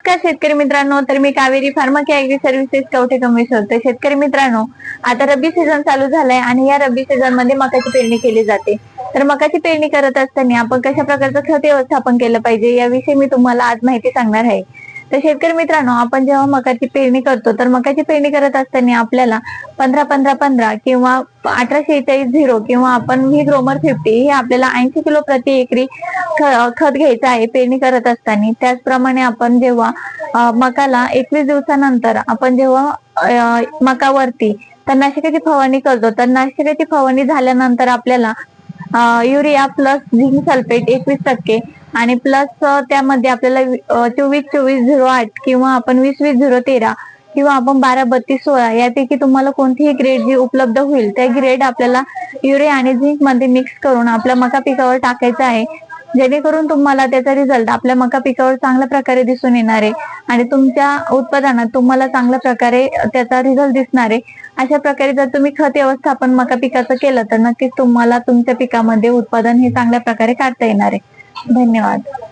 नमस्कार शेतकरी मित्रांनो तर मी Kaveri pharma agri services Kavathe कमी तर शेतकरी मित्रांनो आता रब्बी सीझन चालू झालाय आणि या रब्बी सीझनमध्ये मकाची पेरणी केली जाते. तर मकाची पेरणी करत असताना आपण कशा प्रकारचं खत व्यवस्थापन केलं पाहिजे याविषयी मी तुम्हाला आज माहिती सांगणार आहे. तर शेतकरी मित्रांनो आपण जेव्हा मकाची पेरणी करतो तर मकाची पेरणी करत असताना आपल्याला पंधरा पंधरा पंधरा किंवा अठरा शेहेचाळीस झिरो किंवा आपण व्ही ग्रोमर फिफ्टी हे आपल्याला ऐंशी किलो प्रति एकरी खत घ्यायचं आहे पेरणी करत असताना. त्याचप्रमाणे आपण जेव्हा मकाला एकवीस दिवसानंतर आपण जेव्हा मकावरती मकावरती तणनाशकाची फवारणी करतो तणनाशकाची फवारणी झाल्यानंतर आपल्याला युरिया प्लस झिंक सल्फेट एकवीस टक्के आणि प्लस त्यामध्ये आपल्याला चोवीस चोवीस झिरो आठ किंवा आपण वीस वीस झिरो तेरा किंवा आपण बारा बत्तीस सोळा यापैकी तुम्हाला कोणतीही ग्रेड जी उपलब्ध होईल त्या ग्रेड आपल्याला युरिया आणि झिंकमध्ये मिक्स करून आपल्या मका पिकावर टाकायचं आहे. जेणेकरून तुम्हाला त्याचा रिझल्ट आपल्या मका पिकावर चांगल्या प्रकारे दिसून येणार आहे आणि तुमच्या उत्पादनात तुम्हाला चांगल्या प्रकारे त्याचा रिझल्ट दिसणार आहे. अशा प्रकारे जर तुम्ही खत व्यवस्थापन मका पिकाचं केलं तर नक्कीच तुम्हाला तुमच्या पिकामध्ये उत्पादन हे चांगल्या प्रकारे काढता येणार आहे. धन्यवाद.